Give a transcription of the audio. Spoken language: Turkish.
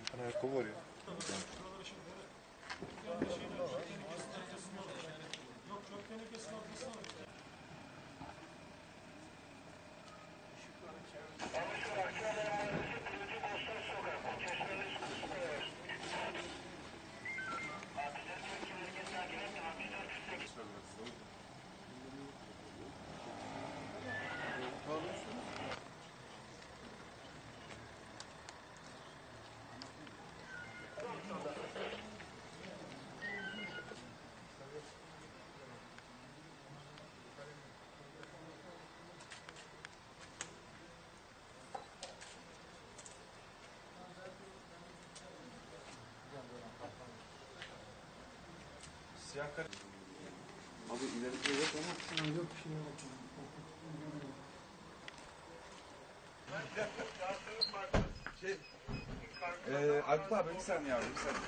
bir tane Siyah kare. Abi ileride yok ama. Yok bir şey yok. Şey, eee Aykut abi bir saniye abi bir saniye.